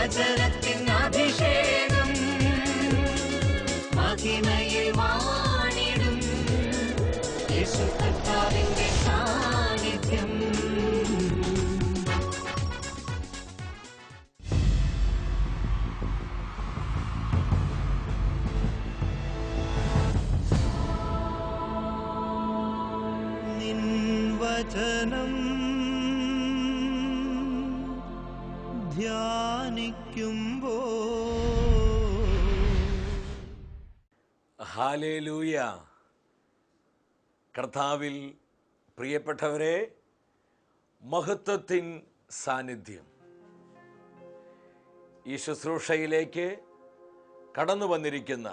വചനത്തിൻ അഭിഷേകം ഹാലേലൂയ കർത്താവിൽ പ്രിയപ്പെട്ടവരെ മഹത്വത്തിൻ സാന്നിധ്യം. ഈ ശുശ്രൂഷയിലേക്ക് കടന്നു വന്നിരിക്കുന്ന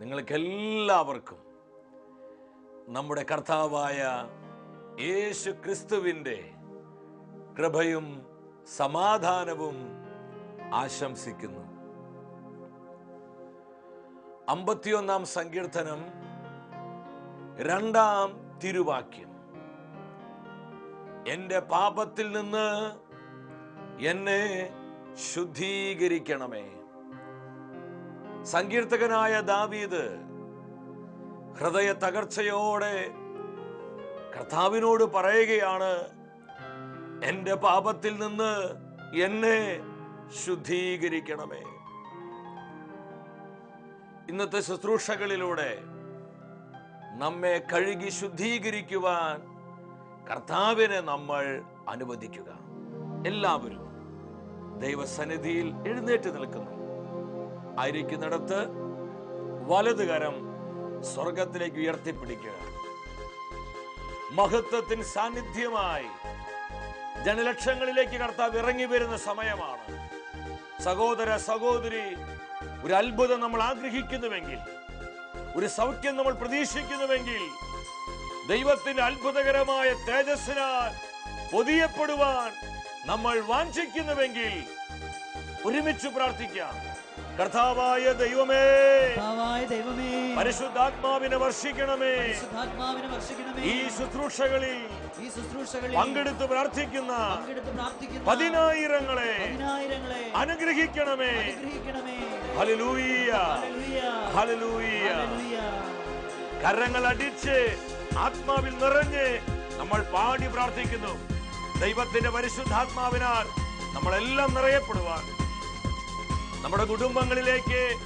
നിങ്ങൾക്കെല്ലാവർക്കും നമ്മുടെ കർത്താവായ യേശു ക്രിസ്തുവിന്റെ കൃപയും സമാധാനവും ആശംസിക്കുന്നു. അമ്പത്തിയൊന്നാം സങ്കീർത്തനം രണ്ടാം തിരുവാക്യം. എന്റെ പാപത്തിൽ നിന്ന് എന്നെ ശുദ്ധീകരിക്കണമേ. സങ്കീർത്തകനായ ദാവീദ് ഹൃദയ തകർച്ചയോടെ കർത്താവിനോട് പറയുകയാണ് എന്റെ പാപത്തിൽ നിന്ന് എന്നെ ശുദ്ധീകരിക്കണമേ. ഇന്നത്തെ ശുശ്രൂഷകളിലൂടെ നമ്മെ കഴുകി ശുദ്ധീകരിക്കുവാൻ കർത്താവിനെ നമ്മൾ അനുവദിക്കുക. എല്ലാവരും ദൈവസന്നിധിയിൽ എഴുന്നേറ്റ് നിൽക്കുന്നു. ആയിരിക്കുന്നിടത്ത് വലതുകരം സ്വർഗത്തിലേക്ക് ഉയർത്തിപ്പിടിക്കുക. മഹത്വത്തിൻ സാന്നിധ്യമായി ജനലക്ഷങ്ങളിലേക്ക് കർത്താവ് ഇറങ്ങി വരുന്ന സമയമാണ്. സഹോദര സഹോദരി ഒരു അത്ഭുതം നമ്മൾ ആഗ്രഹിക്കുന്നുവെങ്കിൽ ഒരു സൗഖ്യം നമ്മൾ പ്രതീക്ഷിക്കുന്നുവെങ്കിൽ ദൈവത്തിന്റെ അത്ഭുതകരമായ തേജസ്സിനാൽ പൊതിയപ്പെടുവാൻ നമ്മൾ വാഞ്ചിക്കുന്നുവെങ്കിൽ ഒരുമിച്ച് പ്രാർത്ഥിക്കാം. കർത്താവായ ദൈവമേ ദൈവമേ പരിശുദ്ധാത്മാവിനെ വർഷിക്കണമേ. ഈ ശുശ്രൂഷകളിൽ ഈ ശുശ്രൂഷകളിൽ പങ്കെടുത്ത് പ്രാർത്ഥിക്കുന്ന പതിനായിരങ്ങളെ അനുഗ്രഹിക്കണമേ. കരങ്ങൾ അടിച്ച് ആത്മാവിൽ നിറഞ്ഞ് നമ്മൾ പാടി പ്രാർത്ഥിക്കുന്നു. ദൈവത്തിന്റെ പരിശുദ്ധാത്മാവിനാൽ നമ്മളെല്ലാം നിറയപ്പെടുവാൻ. നമ്മുടെ കുടുംബങ്ങളിലേക്ക്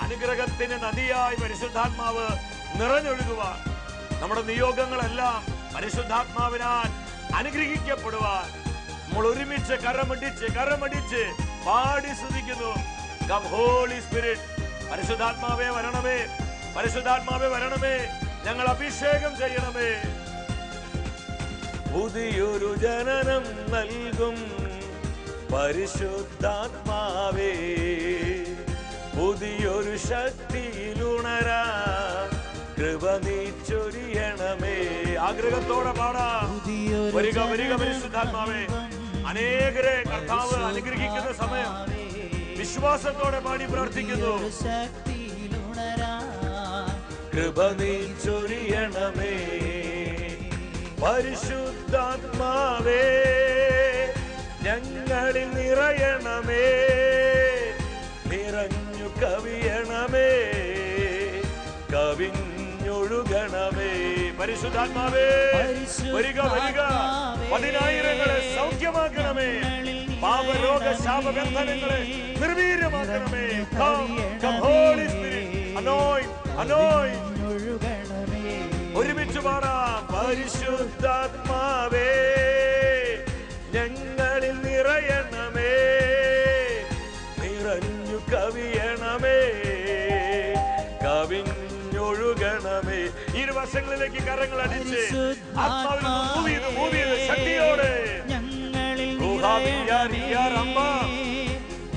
അനുഗ്രഹത്തിന് നദിയായി പരിശുദ്ധാത്മാവ് നിറഞ്ഞൊഴുകുവാൻ. നമ്മുടെ നിയോഗങ്ങളെല്ലാം പരിശുദ്ധാത്മാവിനാൽ അനുഗ്രഹിക്കപ്പെടുവാൻ. നമ്മൾ ഒരുമിച്ച് കരമടിച്ച് കരമടിച്ച് പാടി സ്തുതിക്കുന്നു. കം ഹോളി സ്പിരിറ്റ് പരിശുദ്ധാത്മാവേ വരണമേ. പരിശുദ്ധാത്മാവേ വരണമേ. ഞങ്ങൾ അഭിഷേകം ചെയ്യണമേ. പുതിയൊരു ജനനം നൽകും. പരിശുദ്ധാത്മാവേ പുതിയൊരു ശക്തിയിലുണരാ. കൃപ നീ ചൊരിയണമേ ആഗ്രഹത്തോടെ പാടാ. വരിക വരിക പരിശുദ്ധാത്മാവേ. അനേകരെ കർത്താവ് അനുഗ്രഹിക്കുന്ന സമയം. വിശ്വാസത്തോടെ പാടി പ്രാർത്ഥിക്കുന്നു. കൃപ നീ ചൊരിയണമേ പരിശുദ്ധാത്മാവേ ഞങ്ങളിൽ നിറയണമേ. നിറഞ്ഞു കവിയണമേ. കവിഞ്ഞൊഴുകണമേ. പരിശുദ്ധാത്മാവേ വരിക വരിക. പതിനായിരങ്ങളെ സൗഖ്യമാക്കണമേ. പാപരോഗ ശാപബന്ധനങ്ങളെ നിർവീര്യമാക്കണമേ അനോയ് അനോയ് ഒരുമിച്ച് പാടാം. പരിശുദ്ധാത്മാവേ ഞങ്ങളിൽ നിറയണമേ. നിറഞ്ഞു കവിയണമേ. കവിഞ്ഞൊഴുകണമേ. ഇരുവശങ്ങളിലേക്ക് കരങ്ങൾ അടിച്ച് ആത്മാവിൽ നിന്ന് move ചെയ്ത് ശക്തിയോടെ ഞങ്ങളിൽ.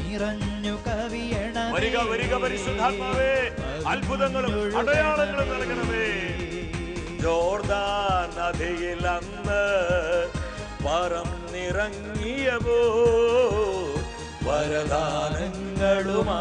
നിറഞ്ഞു കവിയണ വരിക വരിക പരിശുദ്ധാത്മാവേ അത്ഭുതങ്ങളും അടയാളങ്ങളും നൽകണമേ. ജോർദാൻ നദിയിൽ അന്ന് പറന്നിറങ്ങിയവോ വരദാനങ്ങളുമാ.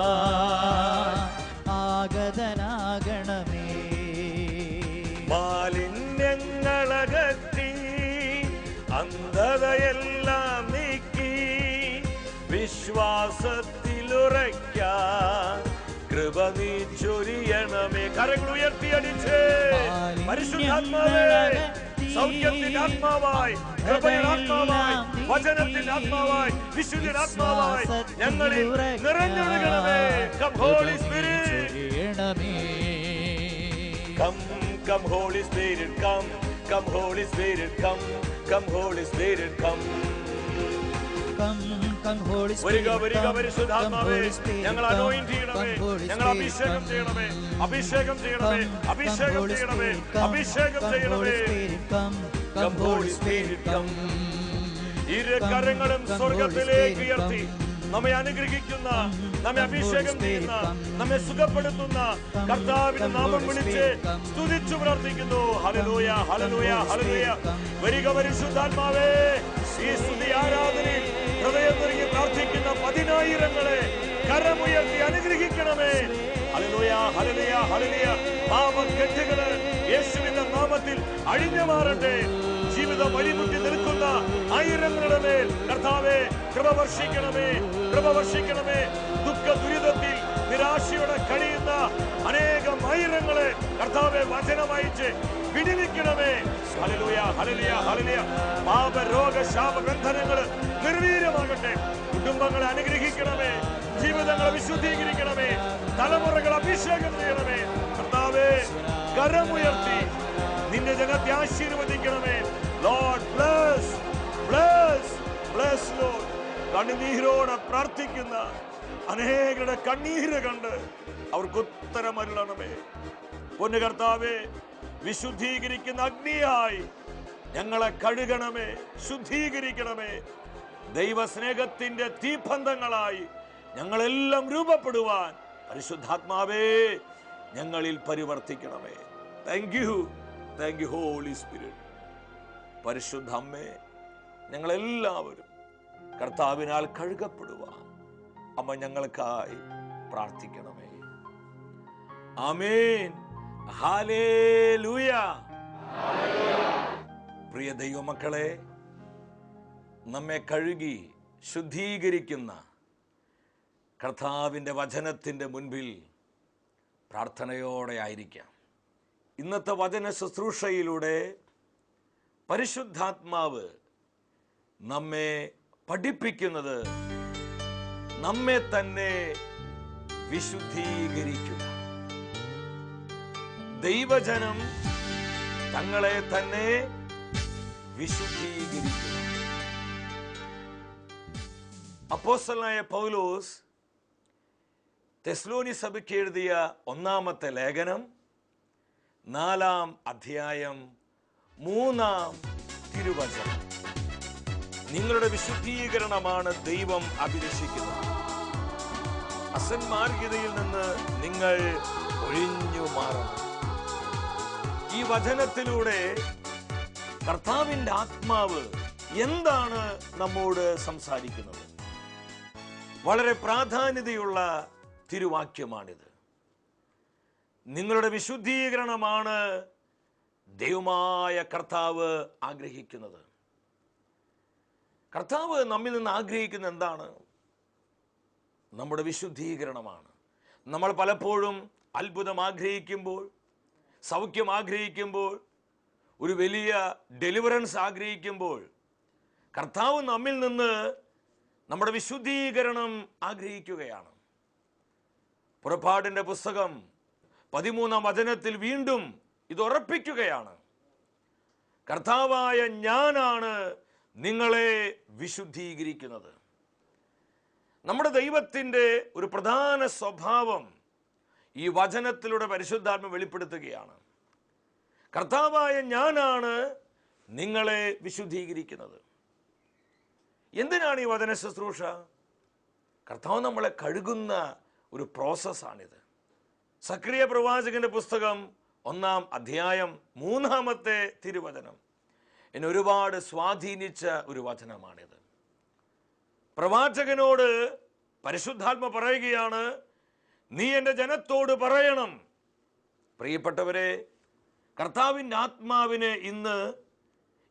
വിശ്വാസത്തിലുറയ്ക്കാൻ കൃപ നീ ചൊരിയണമേ. കരങ്ങൾ ഉയർത്തിയടിച്ച് പരിശുദ്ധാത്മാവേ സൗഖ്യത്തിന്റെ ആത്മാവായി കൃപയുടെ ആത്മാവായി വചനത്തിന്റെ ആത്മാവായി വിശുദ്ധിയുടെ ആത്മാവായി ഞങ്ങളിൽ നിറഞ്ഞൊഴുകണമേ. Come Holy Spirit come come Holy Spirit come come Holy Spirit come come Holy Spirit come ഇരകരങ്ങളും സ്വർഗത്തിലേക്ക് ഉയർത്തി. നമ്മെ അനുഗ്രഹിക്കുന്ന നമ്മെ അഭിഷേകം ചെയ്യുന്ന നമ്മെ സുഖപ്പെടുത്തുന്ന കർത്താവിന്റെ നാമം വിളിച്ച് സ്തുതിച്ചു പ്രാർത്ഥിക്കുന്നു. ഹലലൂയ ഹലലൂയ ഹലലൂയ വരിക പരിശുദ്ധാത്മാവേ. ഈ സ്തുതി ഹൃദയം നൽകി പ്രാർത്ഥിക്കുന്ന പതിനായിരങ്ങളെ കരമുയർത്തി അനുഗ്രഹിക്കണമേ. Hallelujah hallelujah hallelujah. പാപക്കെട്ടുകൾ യേശുവിന്റെ നാമത്തിൽ അഴിഞ്ഞു മാറട്ടെ. ജീവിതം വഴിമുട്ടി നിൽക്കുന്ന ആയിരങ്ങളുടെ മേൽ കർത്താവെ കൃപ വർഷിക്കണമേ കൃപ വർഷിക്കണമേ. ദുഃഖ ദുരിതത്തിൽ നിരാശയോടെ കഴിയുന്ന അനേകം ആയിരങ്ങളെ കർത്താവെ വചനമയച്ച് വിടിവിക്കണമേ. Hallelujah hallelujah hallelujah. പാപ രോഗ ശാപ ബന്ധനങ്ങൾ കുടുംബങ്ങൾ അനുഗ്രഹിക്കണമേ. ജീവിതങ്ങളെ വിശുദ്ധീകരിക്കണമേ. തലമുറകൾ അഭിഷേകം ചെയ്യണമേ. കർത്താവേ കരമുയർത്തി നിന്റെ ജനത്തെ ആശീർവദിക്കണമേ. Lord bless bless bless Lord കണ്ണുനീരോടെ പ്രാർത്ഥിക്കുന്ന അനേകരുടെ കണ്ണീര് കണ്ട് അവർക്ക് ഉത്തരമരുളണമേ പൊന്നു കർത്താവേ വിശുദ്ധീകരിക്കുന്ന അഗ്നിയായി ഞങ്ങളെ കഴുകണമേ ശുദ്ധീകരിക്കണമേ. ദൈവസ്നേഹത്തിന്റെ തീബന്ധങ്ങളായി ഞങ്ങളെല്ലാം രൂപപ്പെടുവാൻ പരിശുദ്ധാത്മാവേ ഞങ്ങളിൽ പരിവർത്തിക്കണമേ. Thank you thank you Holy Spirit പരിശുദ്ധ അമ്മേ ഞങ്ങളെല്ലാവരും കർത്താവിനാൽ കഴുകപ്പെടുവാൻ അമ്മ ഞങ്ങൾക്കായി പ്രാർത്ഥിക്കണമേ. ആമേൻ. ഹാലേലൂയ പ്രിയ ദൈവമക്കളെ നമ്മെ കഴുകി ശുദ്ധീകരിക്കുന്ന കർത്താവിന്റെ വചനത്തിന്റെ മുൻപിൽ പ്രാർത്ഥനയോടെ ആയിരിക്കാം. ഇന്നത്തെ വചന ശുശ്രൂഷയിലൂടെ പരിശുദ്ധാത്മാവ് നമ്മെ പഠിപ്പിക്കുന്നത് നമ്മെ തന്നെ വിശുദ്ധീകരിക്കുക. ദൈവജനം തങ്ങളെ തന്നെ വിശുദ്ധീകരിക്കുക. അപ്പോസ്തലനായ പൗലോസ് തെസ്ലോനി സഭയ്ക്ക് എഴുതിയ ഒന്നാമത്തെ ലേഖനം നാലാം അധ്യായം മൂന്നാം തിരുവചനം. നിങ്ങളുടെ വിശുദ്ധീകരണമാണ് ദൈവം അഭിലഷിക്കുന്നത്. അസന്മാർഗതയിൽ നിന്ന് നിങ്ങൾ ഒഴിഞ്ഞു മാറണം. ഈ വചനത്തിലൂടെ കർത്താവിന്റെ ആത്മാവ് എന്താണ് നമ്മോട് സംസാരിക്കുന്നത്? വളരെ പ്രാധാന്യതയുള്ള തിരുവാക്യമാണിത്. നിങ്ങളുടെ വിശുദ്ധീകരണമാണ് ദൈവമായ കർത്താവ് ആഗ്രഹിക്കുന്നത്. കർത്താവ് നമ്മിൽ നിന്ന് ആഗ്രഹിക്കുന്ന എന്താണ്? നമ്മുടെ വിശുദ്ധീകരണമാണ്. നമ്മൾ പലപ്പോഴും അത്ഭുതം ആഗ്രഹിക്കുമ്പോൾ സൗഖ്യം ആഗ്രഹിക്കുമ്പോൾ ഒരു വലിയ ഡെലിവറൻസ് ആഗ്രഹിക്കുമ്പോൾ കർത്താവ് നമ്മിൽ നിന്ന് നമ്മുടെ വിശുദ്ധീകരണം ആഗ്രഹിക്കുകയാണ്. പുറപ്പാടിന്റെ പുസ്തകം പതിമൂന്നാം വചനത്തിൽ വീണ്ടും ഇത് ഉറപ്പിക്കുകയാണ്. കർത്താവായ ഞാനാണ് നിങ്ങളെ വിശുദ്ധീകരിക്കുന്നത്. നമ്മുടെ ദൈവത്തിന്റെ ഒരു പ്രധാന സ്വഭാവം ഈ വചനത്തിലൂടെ പരിശുദ്ധാത്മ വെളിപ്പെടുത്തുകയാണ്. കർത്താവായ ഞാനാണ് നിങ്ങളെ വിശുദ്ധീകരിക്കുന്നത്. എന്തിനാണ് ഈ വചന ശുശ്രൂഷ? കർത്താവ് നമ്മളെ കഴുകുന്ന ഒരു പ്രോസസ്സാണിത്. സക്രിയ പ്രവാചകന്റെ പുസ്തകം ഒന്നാം അധ്യായം മൂന്നാമത്തെ തിരുവചനം. എന്നെ ഒരുപാട് സ്വാധീനിച്ച ഒരു വചനമാണിത്. പ്രവാചകനോട് പരിശുദ്ധാത്മ പറയുകയാണ് നീ എന്റെ ജനത്തോട് പറയണം. പ്രിയപ്പെട്ടവരെ കർത്താവിന്റെ ആത്മാവിന് ഇന്ന്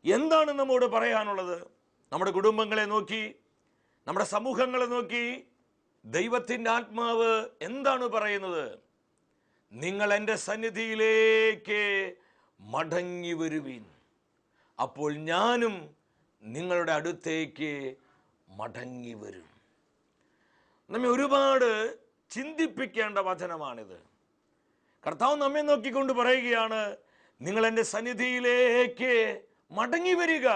എന്താണ് നമ്മോട് പറയാനുള്ളത്? നമ്മുടെ കുടുംബങ്ങളെ നോക്കി നമ്മുടെ സമൂഹങ്ങളെ നോക്കി ദൈവത്തിന്റെ ആത്മാവ് എന്താണ് പറയുന്നത്? നിങ്ങൾ എന്റെ സന്നിധിയിലേക്ക് മടങ്ങി വരുവീൻ. അപ്പോൾ ഞാനും നിങ്ങളുടെ അടുത്തേക്ക് മടങ്ങി വരും. നമ്മെ ഒരുപാട് ചിന്തിപ്പിക്കേണ്ട വചനമാണിത്. കർത്താവ് നമ്മെ നോക്കിക്കൊണ്ട് പറയുകയാണ് നിങ്ങൾ എന്റെ സന്നിധിയിലേക്ക് മടങ്ങി വരിക.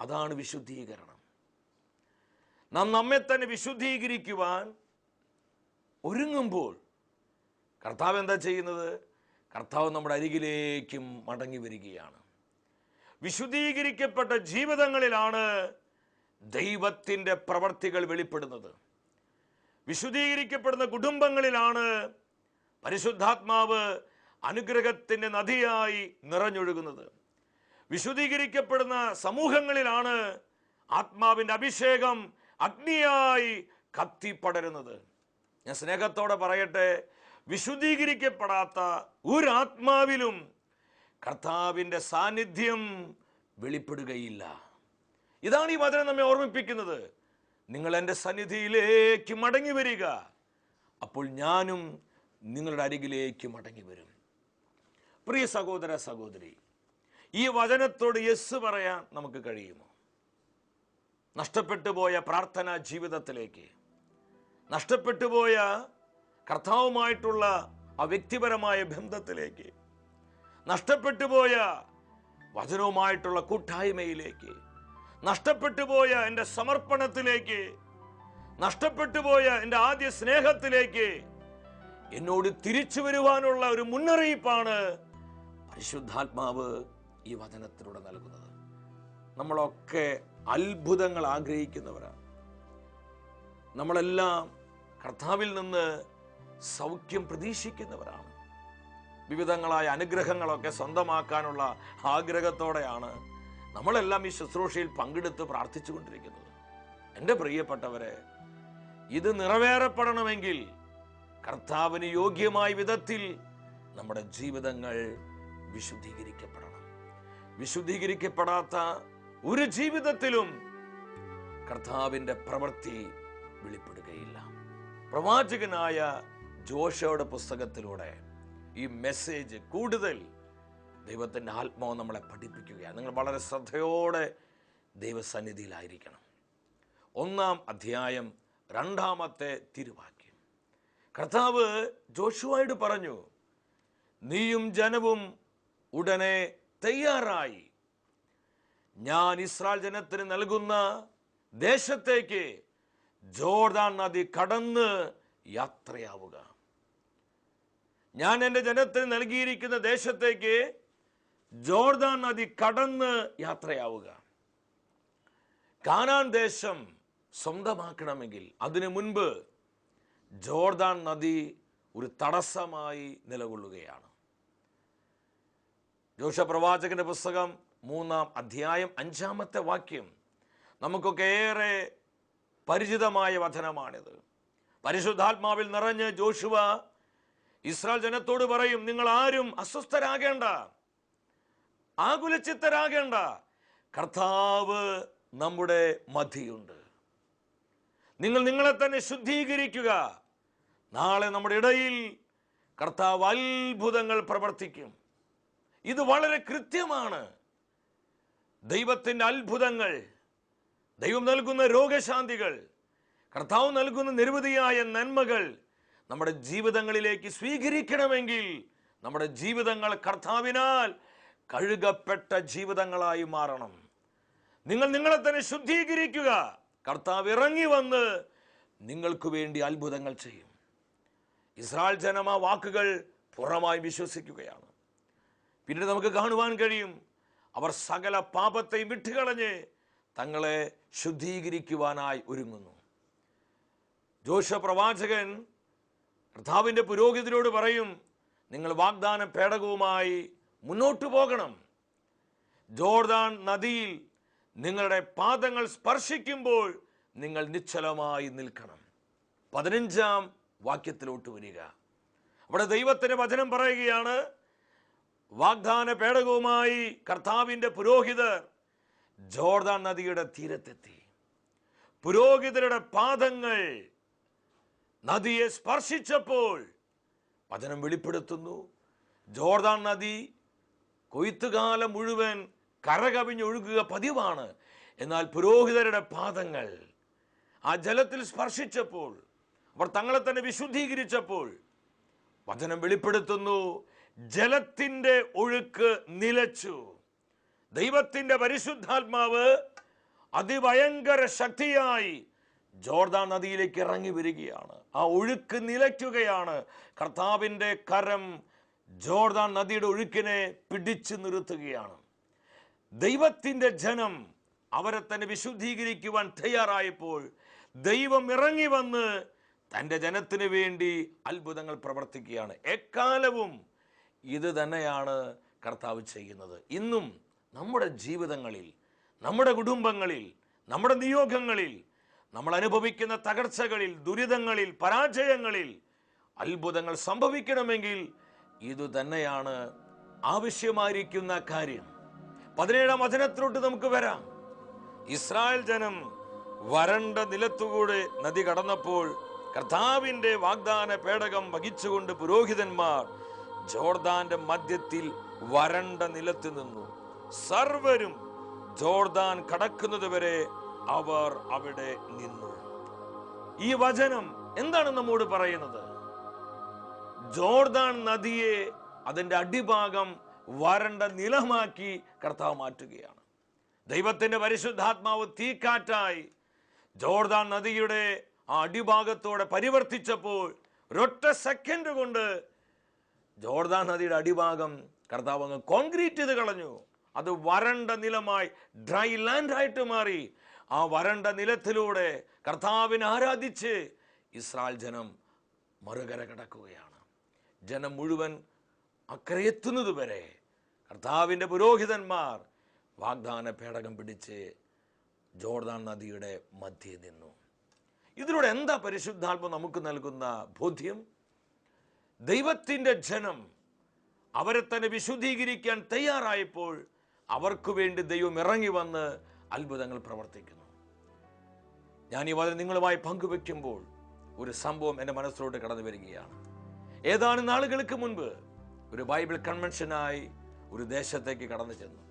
അതാണ് വിശുദ്ധീകരണം. നാം നമ്മെ തന്നെ വിശുദ്ധീകരിക്കുവാൻ ഒരുങ്ങുമ്പോൾ കർത്താവ് എന്താ ചെയ്യുന്നത്? കർത്താവ് നമ്മുടെ അരികിലേക്കും മടങ്ങി വരികയാണ്. വിശുദ്ധീകരിക്കപ്പെട്ട ജീവിതങ്ങളിലാണ് ദൈവത്തിന്റെ പ്രവർത്തികൾ വെളിപ്പെടുന്നത്. വിശുദ്ധീകരിക്കപ്പെടുന്ന കുടുംബങ്ങളിലാണ് പരിശുദ്ധാത്മാവ് അനുഗ്രഹത്തിന്റെ നദിയായി നിറഞ്ഞൊഴുകുന്നത്. വിശുദ്ധീകരിക്കപ്പെടുന്ന സമൂഹങ്ങളിലാണ് ആത്മാവിന്റെ അഭിഷേകം അഗ്നിയായി കത്തിപ്പടരുന്നത്. ഞാൻ സ്നേഹത്തോടെ പറയട്ടെ വിശുദ്ധീകരിക്കപ്പെടാത്ത ഒരാത്മാവിലും കർത്താവിന്റെ സാന്നിധ്യം വെളിപ്പെടുകയില്ല. ഇതാണ് ഈ വചനം നമ്മെ ഓർമ്മിപ്പിക്കുന്നത്. നിങ്ങൾ എന്റെ സന്നിധിയിലേക്ക് മടങ്ങി വരിക അപ്പോൾ ഞാനും നിങ്ങളുടെ അരികിലേക്ക് മടങ്ങി വരും. പ്രിയ സഹോദര സഹോദരി ഈ വചനത്തോട് യെസ് പറയാൻ നമുക്ക് കഴിയുമോ? നഷ്ടപ്പെട്ടു പോയ പ്രാർത്ഥനാ ജീവിതത്തിലേക്ക് നഷ്ടപ്പെട്ടു പോയ കർത്താവുമായിട്ടുള്ള ആ വ്യക്തിപരമായ ബന്ധത്തിലേക്ക് നഷ്ടപ്പെട്ടു പോയ വചനവുമായിട്ടുള്ള കൂട്ടായ്മയിലേക്ക് നഷ്ടപ്പെട്ടു പോയ എന്റെ സമർപ്പണത്തിലേക്ക് നഷ്ടപ്പെട്ടു പോയ എന്റെ ആദ്യ സ്നേഹത്തിലേക്ക് എന്നോട് തിരിച്ചു വരുവാനുള്ള ഒരു മുന്നറിയിപ്പാണ് പരിശുദ്ധാത്മാവ്. ഈ വചനത്തിലൂടെ നൽകുന്നത്. നമ്മളൊക്കെ അത്ഭുതങ്ങൾ ആഗ്രഹിക്കുന്നവരാണ്. നമ്മളെല്ലാം കർത്താവിൽ നിന്ന് സൗഖ്യം പ്രതീക്ഷിക്കുന്നവരാണ്. വിവിധങ്ങളായ അനുഗ്രഹങ്ങളൊക്കെ സ്വന്തമാക്കാനുള്ള ആഗ്രഹത്തോടെയാണ് നമ്മളെല്ലാം ഈ ശുശ്രൂഷയിൽ പങ്കെടുത്ത് പ്രാർത്ഥിച്ചുകൊണ്ടിരിക്കുന്നത്. എന്റെ പ്രിയപ്പെട്ടവരെ ഇത് നിറവേറപ്പെടണമെങ്കിൽ കർത്താവിന് യോഗ്യമായ വിധത്തിൽ നമ്മുടെ ജീവിതങ്ങൾ വിശുദ്ധീകരിക്കപ്പെടണം. വിശുദ്ധീകരിക്കപ്പെടാത്ത ഒരു ജീവിതത്തിലും കർത്താവിന്റെ പ്രവൃത്തി വെളിപ്പെടുകയില്ല. പ്രവാചകനായ ജോഷയുടെ പുസ്തകത്തിലൂടെ ഈ മെസ്സേജ് കൂടുതൽ ദൈവത്തിന്റെ ആത്മാവ് നമ്മളെ പഠിപ്പിക്കുകയാണ്. നിങ്ങൾ വളരെ ശ്രദ്ധയോടെ ദൈവസന്നിധിയിലായിരിക്കണം. ഒന്നാം അധ്യായം രണ്ടാമത്തെ തിരുവാക്യം. കർത്താവ് ജോഷുവായിട്ട് പറഞ്ഞു നീയും ജനവും ഉടനെ തയ്യാറായി. ഞാൻ ഇസ്രായേൽ ജനത്തിന് നൽകുന്ന ദേശത്തേക്ക് ജോർദാൻ നദി കടന്ന് യാത്രയാവുക. ഞാൻ എന്റെ ജനത്തിന് നൽകിയിരിക്കുന്ന ദേശത്തേക്ക് ജോർദാൻ നദി കടന്ന് യാത്രയാവുക. കാനാൻ ദേശം സ്വന്തമാക്കണമെങ്കിൽ അതിനു മുൻപ് ജോർദാൻ നദി ഒരു തടസ്സമായി നിലകൊള്ളുകയാണ്. ജോഷ പ്രവാചകന്റെ പുസ്തകം മൂന്നാം അധ്യായം അഞ്ചാമത്തെ വാക്യം. നമുക്കൊക്കെ ഏറെ പരിചിതമായ വചനമാണിത്. പരിശുദ്ധാത്മാവിൽ നിറഞ്ഞ് ജോഷുവ ഇസ്രായേൽ ജനത്തോട് പറയും നിങ്ങൾ ആരും അസ്വസ്ഥരാകേണ്ട ആകുലചിത്തരാകേണ്ട. കർത്താവ് നമ്മുടെ മതിയുണ്ട് നിങ്ങൾ നിങ്ങളെ തന്നെ ശുദ്ധീകരിക്കുക. നാളെ നമ്മുടെ ഇടയിൽ കർത്താവ് അത്ഭുതങ്ങൾ പ്രവർത്തിക്കും. ഇത് വളരെ കൃത്യമാണ്. ദൈവത്തിന്റെ അത്ഭുതങ്ങൾ ദൈവം നൽകുന്ന രോഗശാന്തികൾ കർത്താവ് നൽകുന്ന നിരവധിയായ നന്മകൾ നമ്മുടെ ജീവിതങ്ങളിലേക്ക് സ്വീകരിക്കണമെങ്കിൽ നമ്മുടെ ജീവിതങ്ങൾ കർത്താവിനാൽ കഴുകപ്പെട്ട ജീവിതങ്ങളായി മാറണം. നിങ്ങൾ നിങ്ങളെ തന്നെ ശുദ്ധീകരിക്കുക. കർത്താവ് ഇറങ്ങി വന്ന് നിങ്ങൾക്ക് വേണ്ടി അത്ഭുതങ്ങൾ ചെയ്യും. ഇസ്രായേൽ ജനം ആ വാക്കുകൾ പുറമായി വിശ്വസിക്കുകയാണ്. പിന്നീട് നമുക്ക് കാണുവാൻ കഴിയും. അവർ സകല പാപത്തെയും വിട്ടുകളഞ്ഞ് തങ്ങളെ ശുദ്ധീകരിക്കുവാനായി ഒരുങ്ങുന്നു. ജോഷ പ്രവാചകൻ കർത്താവിന്റെ പുരോഹിതരോട് പറയും നിങ്ങൾ വാഗ്ദാന പേടകവുമായി മുന്നോട്ട് പോകണം. ജോർദാൻ നദിയിൽ നിങ്ങളുടെ പാദങ്ങൾ സ്പർശിക്കുമ്പോൾ നിങ്ങൾ നിശ്ചലമായി നിൽക്കണം. പതിനഞ്ചാം വാക്യത്തിലോട്ട് വരിക. അവിടെ ദൈവത്തിന്റെ വചനം പറയുകയാണ് വാഗ്ദാന പേടകവുമായി കർത്താവിന്റെ പുരോഹിതർ ജോർദാൻ നദിയുടെ തീരത്തെത്തി. പുരോഹിതരുടെ പാദങ്ങൾ നദിയെ സ്പർശിച്ചപ്പോൾ വചനം വെളിപ്പെടുത്തുന്നു. ജോർദാൻ നദി കൊയ്ത്തുകാലം മുഴുവൻ കരകവിഞ്ഞൊഴുകുക പതിവാണ്. എന്നാൽ പുരോഹിതരുടെ പാദങ്ങൾ ആ ജലത്തിൽ സ്പർശിച്ചപ്പോൾ അവർ തങ്ങളെ തന്നെ വിശുദ്ധീകരിച്ചപ്പോൾ വചനം വെളിപ്പെടുത്തുന്നു. ജലത്തിന്റെ ഒഴുക്ക് നിലച്ചു. ദൈവത്തിന്റെ പരിശുദ്ധാത്മാവ് അതിഭയങ്കര ശക്തിയായി ജോർദാൻ നദിയിലേക്ക് ഇറങ്ങി വരികയാണ്. ആ ഒഴുക്ക് നിലയ്ക്കുകയാണ്. കർത്താവിന്റെ കരം ജോർദാൻ നദിയുടെ ഒഴുക്കിനെ പിടിച്ചു നിർത്തുകയാണ്. ദൈവത്തിന്റെ ജനം അവരെ തന്നെ വിശുദ്ധീകരിക്കുവാൻ തയ്യാറായപ്പോൾ ദൈവം ഇറങ്ങി വന്ന് തന്റെ ജനത്തിന് വേണ്ടി അത്ഭുതങ്ങൾ പ്രവർത്തിക്കുകയാണ്. എക്കാലവും ഇത് തന്നെയാണ് കർത്താവ് ചെയ്യുന്നത്. ഇന്നും നമ്മുടെ ജീവിതങ്ങളിൽ നമ്മുടെ കുടുംബങ്ങളിൽ നമ്മുടെ നിയോഗങ്ങളിൽ നമ്മൾ അനുഭവിക്കുന്ന തകർച്ചകളിൽ ദുരിതങ്ങളിൽ പരാജയങ്ങളിൽ അത്ഭുതങ്ങൾ സംഭവിക്കണമെങ്കിൽ ഇത് തന്നെയാണ് ആവശ്യമായിരിക്കുന്ന കാര്യം. പതിനേഴാം വചനത്തിലോട്ട് നമുക്ക് വരാം. ഇസ്രായേൽ ജനം വരണ്ട നിലത്തുകൂടെ നദി കടന്നപ്പോൾ കർത്താവിന്റെ വാഗ്ദാന പേടകം വഹിച്ചുകൊണ്ട് പുരോഹിതന്മാർ ജോർദാന്റെ മധ്യത്തിൽ വരണ്ട നിലത്ത് നിന്നു. സർവരും ജോർദാൻ കടക്കുന്നത് വരെ അവർ അവിടെ നിന്നു. ഈ വചനം എന്താണ് നമ്മോട് പറയുന്നത്? ജോർദാൻ നദിയെ അതിന്റെ അടിഭാഗം വരണ്ട നിലമാക്കി കർത്താവ് മാറ്റുകയാണ്. ദൈവത്തിന്റെ പരിശുദ്ധാത്മാവ് തീക്കാറ്റായി ജോർദാൻ നദിയുടെ ആ അടിഭാഗത്തോടെ പരിവർത്തിച്ചപ്പോൾ ഒരൊറ്റ സെക്കൻഡ് കൊണ്ട് ജോർദാൻ നദിയുടെ അടിഭാഗം കർത്താവ് അങ്ങ് കോൺക്രീറ്റ് ചെയ്ത് കളഞ്ഞു. അത് വരണ്ട നിലമായി ഡ്രൈ ലാൻഡായിട്ട് മാറി. ആ വരണ്ട നിലത്തിലൂടെ കർത്താവിനെ ആരാധിച്ച് ഇസ്രായേൽ ജനം മറുകര കിടക്കുകയാണ്. ജനം മുഴുവൻ അക്കരെ എത്തുന്നത് വരെ കർത്താവിന്റെ പുരോഹിതന്മാർ വാഗ്ദാന പേടകം പിടിച്ച് ജോർദാൻ നദിയുടെ മധ്യേ നിന്നു. ഇതിലൂടെ എന്താ പരിശുദ്ധാത്മ നമുക്ക് നൽകുന്ന ബോധ്യം? ദൈവത്തിന്റെ ജനം അവരെ തന്നെ വിശുദ്ധീകരിക്കാൻ തയ്യാറായപ്പോൾ അവർക്ക് വേണ്ടി ദൈവം ഇറങ്ങി വന്ന് അത്ഭുതങ്ങൾ പ്രവർത്തിക്കുന്നു. ഞാൻ ഈ വചനം നിങ്ങളുമായി പങ്കുവെക്കുമ്പോൾ ഒരു സംഭവം എന്റെ മനസ്സിലോട്ട് കടന്നു വരികയാണ്. ഏതാനും നാളുകൾക്ക് മുൻപ് ഒരു ബൈബിൾ കൺവെൻഷനായി ഒരു ദേശത്തേക്ക് കടന്നു ചെന്നു.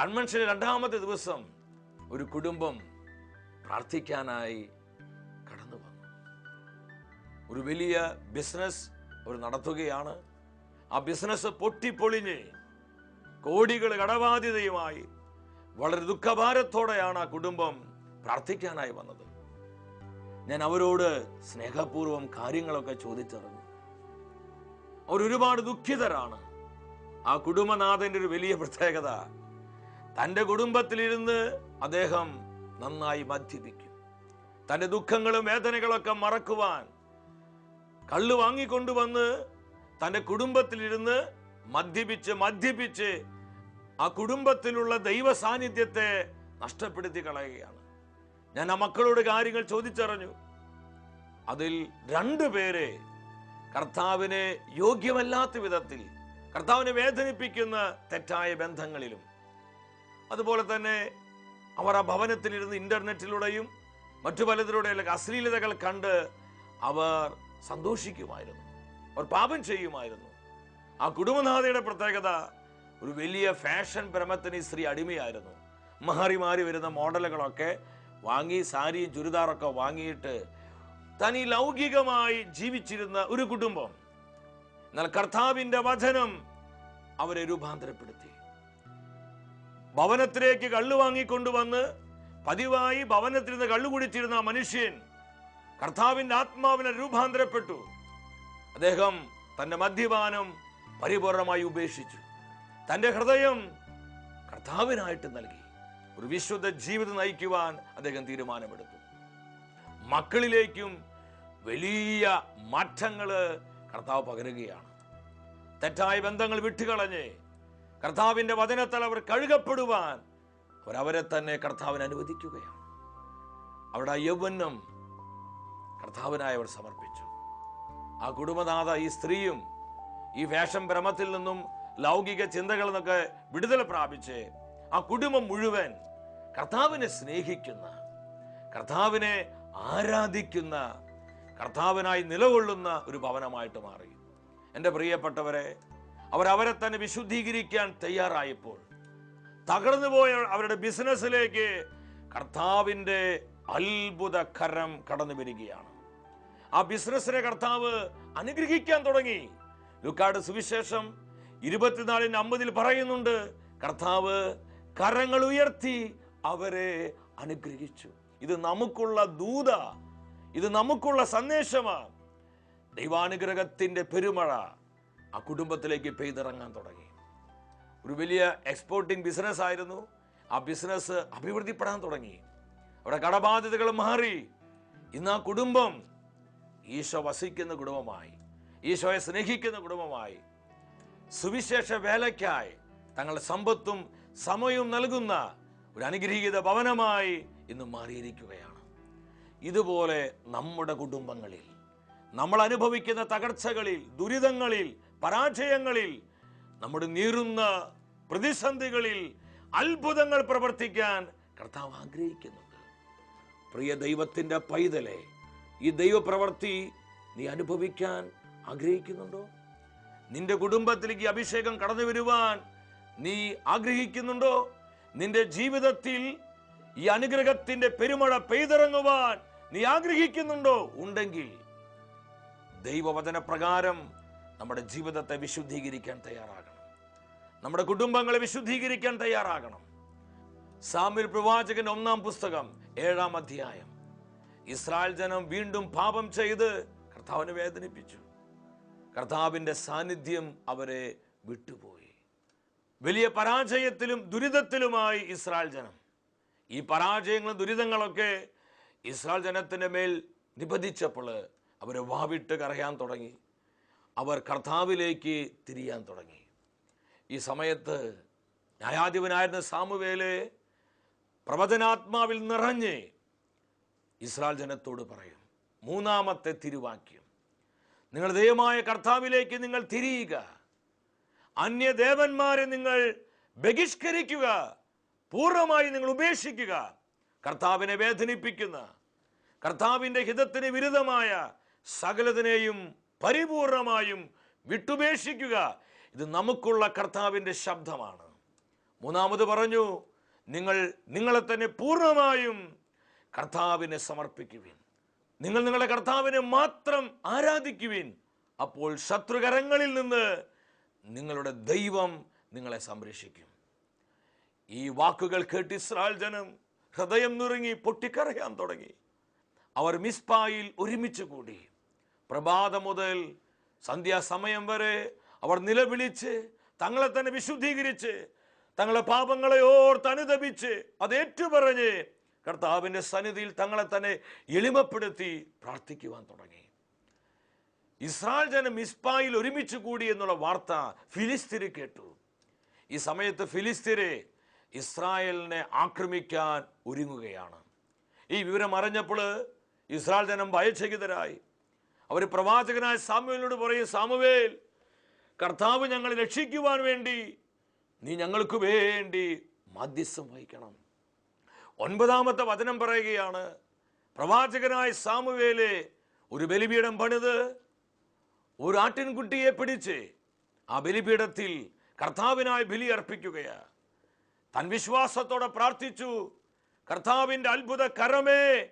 കൺവെൻഷൻ രണ്ടാമത്തെ ദിവസം ഒരു കുടുംബം പ്രാർത്ഥിക്കാനായി ഒരു വലിയ ബിസിനസ് അവർ നടത്തുകയാണ്. ആ ബിസിനസ് പൊട്ടിപ്പൊളിഞ്ഞ് കോടികൾ കടബാധ്യതയുമായി വളരെ ദുഃഖഭാരത്തോടെയാണ് ആ കുടുംബം പ്രാർത്ഥിക്കാനായി വന്നത്. ഞാൻ അവരോട് സ്നേഹപൂർവം കാര്യങ്ങളൊക്കെ ചോദിച്ചറിഞ്ഞു. അവരൊരുപാട് ദുഃഖിതരാണ്. ആ കുടുംബനാഥന്റെ ഒരു വലിയ പ്രത്യേകത തന്റെ കുടുംബത്തിലിരുന്ന് അദ്ദേഹം നന്നായി മദ്യപിക്കും. തന്റെ ദുഃഖങ്ങളും വേദനകളൊക്കെ മറക്കുവാൻ കള്ള് വാങ്ങിക്കൊണ്ടുവന്ന് തന്റെ കുടുംബത്തിലിരുന്ന് മദ്യപിച്ച് മദ്യപിച്ച് ആ കുടുംബത്തിലുള്ള ദൈവ സാന്നിധ്യത്തെ നഷ്ടപ്പെടുത്തി കളയുകയാണ്. ഞാൻ ആ മക്കളോട് കാര്യങ്ങൾ ചോദിച്ചറിഞ്ഞു. അതിൽ രണ്ടു പേരെ കർത്താവിനെ യോഗ്യമല്ലാത്ത വിധത്തിൽ കർത്താവിനെ വേദനിപ്പിക്കുന്ന തെറ്റായ ബന്ധങ്ങളിലും അതുപോലെ തന്നെ അവർ ആ ഭവനത്തിലിരുന്ന് ഇന്റർനെറ്റിലൂടെയും മറ്റു പലതിലൂടെയുള്ള അശ്ലീലതകൾ കണ്ട് അവർ സന്തോഷിക്കുമായിരുന്നു. അവർ പാപം ചെയ്യുമായിരുന്നു. ആ കുടുംബനാഥയുടെ പ്രത്യേകത ഒരു വലിയ ഫാഷൻ ഭ്രമത്തിന് സ്ത്രീ അടിമയായിരുന്നു. മാറി മാറി വരുന്ന മോഡലുകളൊക്കെ വാങ്ങി സാരിയും ചുരിദാറൊക്കെ വാങ്ങിയിട്ട് തനി ലൗകികമായി ജീവിച്ചിരുന്ന ഒരു കുടുംബം. എന്നാൽ കർത്താവിന്റെ വചനം അവരെ രൂപാന്തരപ്പെടുത്തി. ഭവനത്തിലേക്ക് കള്ളു വാങ്ങിക്കൊണ്ടുവന്ന് പതിവായി ഭവനത്തിൽ നിന്ന് കള്ളു കുടിച്ചിരുന്ന മനുഷ്യൻ കർത്താവിന്റെ ആത്മാവിനെ രൂപാന്തരപ്പെട്ടു. അദ്ദേഹം തന്റെ മദ്യപാനം പരിപൂർണമായി ഉപേക്ഷിച്ചു. തന്റെ ഹൃദയം കർത്താവിനായിട്ട് നൽകി. ഒരു വിശുദ്ധ ജീവിതം നയിക്കുവാൻ അദ്ദേഹം തീരുമാനമെടുത്തു. മക്കളിലേക്കും വലിയ മാറ്റങ്ങൾ കർത്താവ് പകരുകയാണ്. തെറ്റായ ബന്ധങ്ങൾ വിട്ടുകളഞ്ഞ് കർത്താവിന്റെ വചനത്താൽ അവർ കഴുകപ്പെടുവാൻ അവരവരെ അവരെ തന്നെ കർത്താവിന് അനുവദിക്കുകയാണ്. അവിടെ ആ യൗവനം കർത്താവിനായി അവർ സമർപ്പിച്ചു. ആ കുടുംബനാഥ ഈ സ്ത്രീയും ഈ വേഷം ഭ്രമത്തിൽ നിന്നും ലൗകിക ചിന്തകളിൽ നിന്നൊക്കെ വിടുതൽ പ്രാപിച്ച് ആ കുടുംബം മുഴുവൻ കർത്താവിനെ സ്നേഹിക്കുന്ന കർത്താവിനെ ആരാധിക്കുന്ന കർത്താവിനായി നിലകൊള്ളുന്ന ഒരു ഭവനമായിട്ട് മാറി. എന്റെ പ്രിയപ്പെട്ടവരെ അവരവരെ തന്നെ വിശുദ്ധീകരിക്കാൻ തയ്യാറായപ്പോൾ തകർന്നു പോയ അവരുടെ ബിസിനസ്സിലേക്ക് കർത്താവിന്റെ അത്ഭുത കരം കടന്നു വരികയാണ് ആ ബിസിനസ്സിനെ കർത്താവ് അനുഗ്രഹിക്കാൻ തുടങ്ങി. ലുക്കാട് സുവിശേഷം ഇരുപത്തിനാലിന് അമ്പതിൽ പറയുന്നുണ്ട് കർത്താവ് കരങ്ങൾ ഉയർത്തി അവരെ അനുഗ്രഹിച്ചു. ഇത് നമുക്കുള്ള ദൂത ഇത് നമുക്കുള്ള സന്ദേശമാണ് ദൈവാനുഗ്രഹത്തിന്റെ പെരുമഴ ആ കുടുംബത്തിലേക്ക് പെയ്തിറങ്ങാൻ തുടങ്ങി. ഒരു വലിയ എക്സ്പോർട്ടിംഗ് ബിസിനസ് ആയിരുന്നു. ആ ബിസിനസ് അഭിവൃദ്ധിപ്പെടാൻ തുടങ്ങി. അവിടെ കടബാധ്യതകൾ മാറി. ഇന്ന് ആ കുടുംബം ഈശോ വസിക്കുന്ന കുടുംബമായി ഈശോയെ സ്നേഹിക്കുന്ന കുടുംബമായി സുവിശേഷ വേലയ്ക്കായി തങ്ങളുടെ സമ്പത്തും സമയവും നൽകുന്ന ഒരു അനുഗ്രഹീത ഭവനമായി ഇന്ന് മാറിയിരിക്കുകയാണ്. ഇതുപോലെ നമ്മുടെ കുടുംബങ്ങളിൽ നമ്മൾ അനുഭവിക്കുന്ന തകർച്ചകളിൽ ദുരിതങ്ങളിൽ പരാജയങ്ങളിൽ നമ്മുടെ നീറുന്ന പ്രതിസന്ധികളിൽ അത്ഭുതങ്ങൾ പ്രവർത്തിക്കാൻ കർത്താവ് ആഗ്രഹിക്കുന്നുണ്ട്. പ്രിയ ദൈവത്തിന്റെ പൈതലെ ഈ ദൈവപ്രവർത്തി നീ അനുഭവിക്കാൻ ആഗ്രഹിക്കുന്നുണ്ടോ? നിന്റെ കുടുംബത്തിലേക്ക് അഭിഷേകം കടന്നു വരുവാൻ നീ ആഗ്രഹിക്കുന്നുണ്ടോ? നിന്റെ ജീവിതത്തിൽ ഈ അനുഗ്രഹത്തിന്റെ പെരുമഴ പെയ്തിറങ്ങുവാൻ നീ ആഗ്രഹിക്കുന്നുണ്ടോ? ഉണ്ടെങ്കിൽ ദൈവവചന പ്രകാരം നമ്മുടെ ജീവിതത്തെ വിശുദ്ധീകരിക്കാൻ തയ്യാറാകണം. നമ്മുടെ കുടുംബങ്ങളെ വിശുദ്ധീകരിക്കാൻ തയ്യാറാകണം. സാമ്യൽ പ്രവാചകൻ ഒന്നാം പുസ്തകം ഏഴാം അധ്യായം. ഇസ്രായേൽ ജനം വീണ്ടും പാപം ചെയ്ത് കർത്താവിനെ വേദനിപ്പിച്ചു. കർത്താവിന്റെ സാന്നിധ്യം അവരെ വിട്ടുപോയി. വലിയ പരാജയത്തിലും ദുരിതത്തിലുമായി ഇസ്രായേൽ ജനം. ഈ പരാജയങ്ങളും ദുരിതങ്ങളൊക്കെ ഇസ്രായേൽ ജനത്തിന്റെ മേൽ നിബന്ധിച്ചപ്പോൾ അവർ വാവിട്ട് കരയാൻ തുടങ്ങി. അവർ കർത്താവിലേക്ക് തിരിയാൻ തുടങ്ങി. ഈ സമയത്ത് ന്യായാധിപനായിരുന്ന സാമുവേലെ പ്രവചനാത്മാവിൽ നിറഞ്ഞ് ഇസ്രായേൽ ജനത്തോട് പറയും മൂന്നാമത്തെ തിരുവാക്യം നിങ്ങൾ ദൈവമായ കർത്താവിലേക്ക് നിങ്ങൾ തിരിയുക. അന്യദേവന്മാരെ നിങ്ങൾ ബഹിഷ്കരിക്കുക. പൂർണമായി നിങ്ങൾ ഉപേക്ഷിക്കുക. കർത്താവിനെ വേദനിപ്പിക്കുന്ന കർത്താവിന്റെ ഹിതത്തിന് വിരുദ്ധമായ സകലതിനെയും പരിപൂർണമായും വിട്ടുപേക്ഷിക്കുക. ഇത് നമുക്കുള്ള കർത്താവിന്റെ ശബ്ദമാണ്. മൂന്നാമത് പറഞ്ഞു നിങ്ങൾ നിങ്ങളെ തന്നെ പൂർണമായും കർത്താവിനെ സമർപ്പിക്കുവിൻ. നിങ്ങൾ നിങ്ങളുടെ കർത്താവിനെ മാത്രം ആരാധിക്കുവിൻ. അപ്പോൾ ശത്രുകരങ്ങളിൽ നിന്ന് നിങ്ങളുടെ ദൈവം നിങ്ങളെ സംരക്ഷിക്കും. ഈ വാക്കുകൾ കേട്ട് ഇസ്രായേൽ ജനം ഹൃദയം നുറുങ്ങി പൊട്ടിക്കരയാൻ തുടങ്ങി. അവർ മിസ്പായിൽ ഒരുമിച്ച് കൂടി. പ്രഭാതം മുതൽ സന്ധ്യാസമയം വരെ അവർ നിലവിളിച്ച് തങ്ങളെ തന്നെ വിശുദ്ധീകരിച്ച് തങ്ങളുടെ പാപങ്ങളെ ഓർത്ത് അനുദപിച്ച് അത് ഏറ്റുപറഞ്ഞ് കർത്താവിന്റെ സന്നിധിയിൽ തങ്ങളെ തന്നെ എളിമപ്പെടുത്തി പ്രാർത്ഥിക്കുവാൻ തുടങ്ങി. ഇസ്രായേൽ ജനം മിസ്പായിൽ ഒരുമിച്ച് കൂടി എന്നുള്ള വാർത്ത ഫിലിസ്തീര് കേട്ടു. ഈ സമയത്ത് ഫിലിസ്തീര് ഇസ്രായേലിനെ ആക്രമിക്കാൻ ഒരുങ്ങുകയാണ്. ഈ വിവരം അറിഞ്ഞപ്പോൾ ഇസ്രായേൽ ജനം ഭയചകിതരായി. അവർ പ്രവാചകനായ സാമുവേലിനോട് പറയും സാമുവേൽ കർത്താവ് ഞങ്ങളെ രക്ഷിക്കുവാൻ വേണ്ടി നീ ഞങ്ങൾക്ക് വേണ്ടി മധ്യസ്ഥം വഹിക്കണം. ഒൻപതാമത്തെ വചനം പറയുകയാണ്. പ്രവാചകനായ സാമുവേലെ ഒരു ബലിപീഠം പണിത് ഒരു ആട്ടിൻകുട്ടിയെ പിടിച്ച് ആ ബലിപീഠത്തിൽ കർത്താവിനായി ബലി അർപ്പിക്കുകയാണ്. തൻ വിശ്വാസത്തോടെ പ്രാർത്ഥിച്ചു കർത്താവിന്റെ അത്ഭുത കരമേ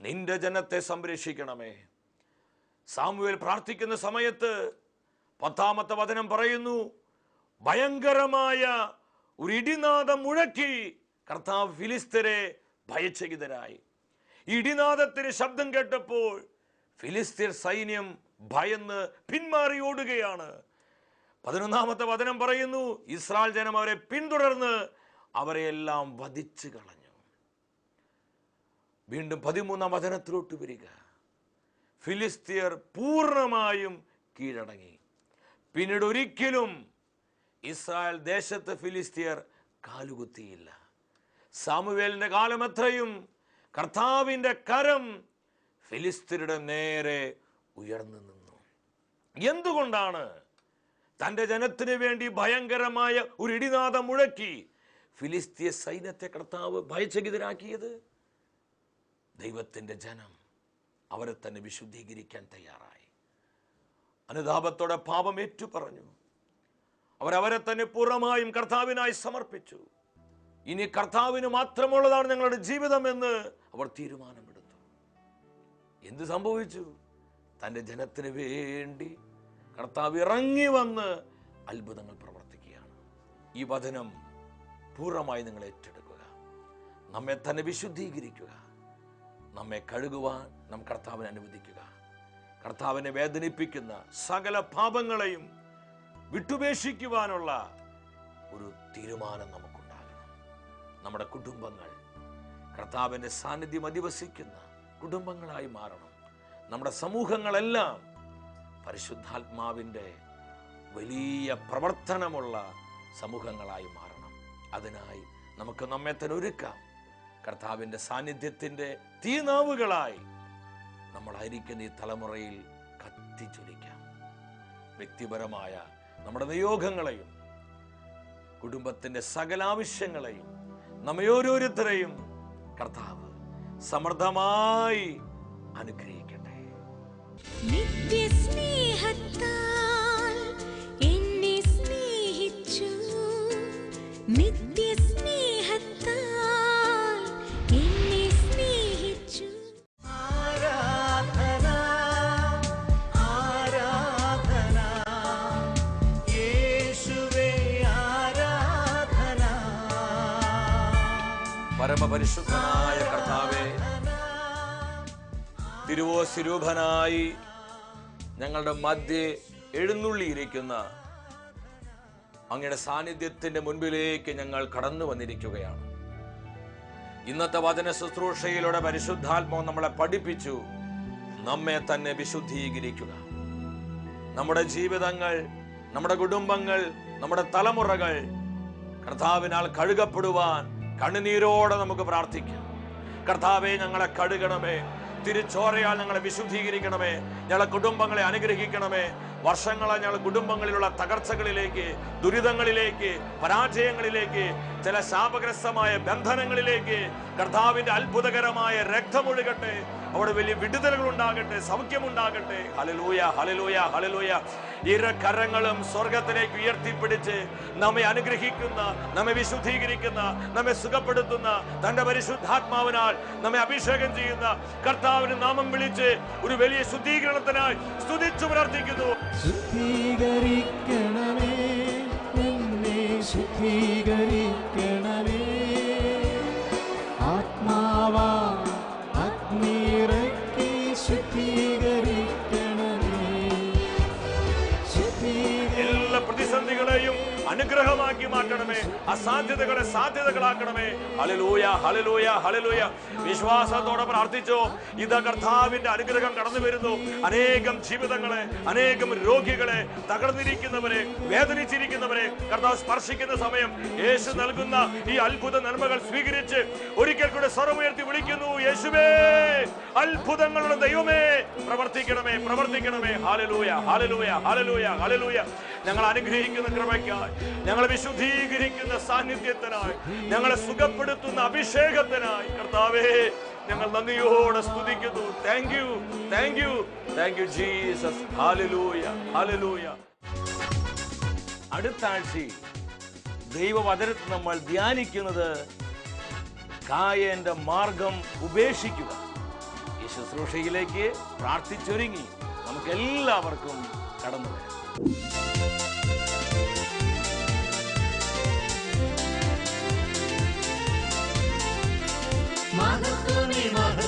നിന്റെ ജനത്തെ സംരക്ഷിക്കണമേ. സാമുവേൽ പ്രാർത്ഥിക്കുന്ന സമയത്ത് പത്താമത്തെ വചനം പറയുന്നു ഭയങ്കരമായ ഒരു ഇടിനാദം മുഴക്കി കർത്താവ് ഫിലിസ്തരെ ഭയചകിതരായി. ഇടിനാദത്തിന് ശബ്ദം കേട്ടപ്പോൾ ഫിലിസ്തീർ സൈന്യം ഭയന്ന് പിന്മാറി ഓടുകയാണ്. പതിനൊന്നാമത്തെ വചനം പറയുന്നു ഇസ്രായേൽ ജനം അവരെ പിന്തുടർന്ന് അവരെയെല്ലാം വധിച്ചു കളഞ്ഞു. വീണ്ടും പതിമൂന്നാം വചനത്തിലോട്ട് വരിക. ഫിലിസ്തീർ പൂർണമായും കീഴടങ്ങി. പിന്നീട് ഒരിക്കലും ഇസ്രായേൽ ദേശത്ത് ഫിലിസ്തീർ കാലുകുത്തിയില്ല. സാമുവേലിന്റെ കാലം കർത്താവിന്റെ കരം ഫിലിസ്തീരുടെ നേരെ ഉയർന്നു നിന്നു. എന്തുകൊണ്ടാണ്? തന്റെ ജനത്തിന് വേണ്ടി ഭയങ്കരമായ ഒരു ഇടിനാഥം മുഴക്കി ഫിലിസ്തീയ സൈന്യത്തെ കർത്താവ് ഭയചകിതരാക്കിയത്? ദൈവത്തിന്റെ ജനം അവരെ തന്നെ വിശുദ്ധീകരിക്കാൻ തയ്യാറായി. അനുതാപത്തോടെ പാപം ഏറ്റു പറഞ്ഞു അവരവരെ തന്നെ പൂർണമായും കർത്താവിനായി സമർപ്പിച്ചു. ഇനി കർത്താവിന് മാത്രമുള്ളതാണ് ഞങ്ങളുടെ ജീവിതം എന്ന് അവർ തീരുമാനമെടുത്തു. എന്ത് സംഭവിച്ചു? തന്റെ ജനത്തിന് വേണ്ടി കർത്താവ് ഇറങ്ങി വന്ന് അത്ഭുതങ്ങൾ പ്രവർത്തിക്കുകയാണ്. ഈ വചനം പൂർണമായി നിങ്ങൾ ഏറ്റെടുക്കുക. നമ്മെ തന്നെ വിശുദ്ധീകരിക്കുക. നമ്മെ കഴുകുവാൻ നാം കർത്താവിനെ അനുവദിക്കുക. കർത്താവിനെ വേദനിപ്പിക്കുന്ന സകല പാപങ്ങളെയും വിട്ടുപേക്ഷിക്കുവാനുള്ള ഒരു തീരുമാനം നമുക്കുണ്ടാകണം നമ്മുടെ കുടുംബങ്ങൾ. കർത്താവിന്റെ സാന്നിധ്യം അധിവസിക്കുന്ന കുടുംബങ്ങളായി മാറണം. നമ്മുടെ സമൂഹങ്ങളെല്ലാം പരിശുദ്ധാത്മാവിന്റെ വലിയ പ്രവർത്തനമുള്ള സമൂഹങ്ങളായി മാറണം. അതിനായി നമുക്ക് നമ്മെ തന്നെ ഒരുക്കാം. കർത്താവിന്റെ സാന്നിധ്യത്തിന്റെ തീനാവുകളായി നമ്മളായിരിക്കുന്ന ഈ തലമുറയിൽ കത്തിച്ചൊലിക്കാം. വ്യക്തിപരമായ നമ്മുടെ നിയോഗങ്ങളെയും കുടുംബത്തിന്റെ സകല ആവശ്യങ്ങളെയും നമ്മെ ഓരോരുത്തരെയും കർത്താവ് സമൃദ്ധമായി അനുഗ്രഹിക്കട്ടെ പരമപരിശുദ്ധനായ കർത്താവെ തിരുവോസ്വരൂപനായി ഞങ്ങളുടെ മധ്യേ എഴുന്നള്ളിയിരിക്കുന്ന അങ്ങയുടെ സാന്നിധ്യത്തിന്റെ മുൻപിലേക്ക് ഞങ്ങൾ കടന്നു വന്നിരിക്കുകയാണ്. ഇന്നത്തെ വചന ശുശ്രൂഷയിലൂടെ പരിശുദ്ധാത്മാവ് നമ്മളെ പഠിപ്പിച്ചു നമ്മെ തന്നെ വിശുദ്ധീകരിക്കുക. നമ്മുടെ ജീവിതങ്ങൾ നമ്മുടെ കുടുംബങ്ങൾ നമ്മുടെ തലമുറകൾ കർത്താവിനാൽ കഴുകപ്പെടുവാൻ കണ്ണുനീരോടെ നമുക്ക് പ്രാർത്ഥിക്കാം. കർത്താവെ ഞങ്ങളെ കഴുകണമേ. തിരിച്ചോറയാൽ ഞങ്ങളെ വിശുദ്ധീകരിക്കണമേ. ഞങ്ങളെ കുടുംബങ്ങളെ അനുഗ്രഹിക്കണമേ. വർഷങ്ങളെ ഞങ്ങളുടെ കുടുംബങ്ങളിലുള്ള തകർച്ചകളിലേക്ക് ദുരിതങ്ങളിലേക്ക് പരാജയങ്ങളിലേക്ക് ചില ശാപഗ്രസ്തമായ ബന്ധനങ്ങളിലേക്ക് കർത്താവിന്റെ അത്ഭുതകരമായ രക്തമൊഴുകട്ടെ അവിടെ വലിയ വിടുതലുകൾ ഉണ്ടാകട്ടെ സൗഖ്യമുണ്ടാകട്ടെ. ഹലലൂയ ഹലലൂയ ഹലലൂയ ഇര കരങ്ങളും സ്വർഗത്തിലേക്ക് ഉയർത്തിപ്പിടിച്ച് നമ്മെ അനുഗ്രഹിക്കുന്ന നമ്മെ വിശുദ്ധീകരിക്കുന്ന നമ്മെ സുഖപ്പെടുത്തുന്ന തന്റെ പരിശുദ്ധാത്മാവിനാൽ നമ്മെ അഭിഷേകം ചെയ്യുന്ന കർത്താവിന് നാമം വിളിച്ച് ഒരു വലിയ ശുദ്ധീകരണത്തിനായി സ്തുതിച്ചു പ്രാർത്ഥിക്കുന്നു. ശുദ്ധീകരിക്കണമേ ശുദ്ധീകരിക്കണമേ. ആത്മാവാ അനുഗ്രഹമാക്കി മാറ്റണമേ. അസാധ്യതകളെ സാധ്യതകളാക്കണമേ. ഹലലൂയ ഹലലൂയ ഹലലൂയ വിശ്വാസത്തോടെ പ്രാർത്ഥിച്ചോ. ഇത് കർത്താവിന്റെ അനുഗ്രഹം കടന്നു വരുന്നു. അനേകം ജീവിതങ്ങളെ അനേകം രോഗികളെ തകർന്നിരിക്കുന്നവരെ വേദനിച്ചിരിക്കുന്നവരെ കർത്താവ് സ്പർശിക്കുന്ന സമയം യേശു നൽകുന്ന ഈ അത്ഭുത നന്മകൾ സ്വീകരിച്ച് ഒരിക്കൽ കൂടെ സ്വരമുയർത്തി വിളിക്കുന്നു. യേശുവേ അത്ഭുതങ്ങളുടെ ദൈവമേ പ്രവർത്തിക്കണമേ പ്രവർത്തിക്കണമേ. ഹാലലൂയ ഹാലലൂയ ഹാലലൂയ ഹാലലൂയ ഞങ്ങൾ അനുഗ്രഹിക്കുന്ന കൃപയ്ക്കായി ഞങ്ങളെ വിശുദ്ധീകരിക്കുന്ന സാന്നിധ്യത്തിനായി ഞങ്ങളെ സുഖപ്പെടുത്തുന്ന അഭിഷേകത്തിനായി. കർത്താവേ ഞങ്ങൾ നന്ദിയോടെ സ്തുതിക്കുന്നു. Thank you thank you thank you Jesus അടുത്ത ആഴ്ചയിൽ ദൈവവചനത്തിൽ നമ്മൾ ധ്യാനിക്കുന്നത് കായന്റെ മാർഗം ഉപേക്ഷിക്കുക. ശുശ്രൂഷയിലേക്ക് പ്രാർത്ഥിച്ചൊരുങ്ങി. നമുക്ക് എല്ലാവർക്കും കടന്നു വരാം.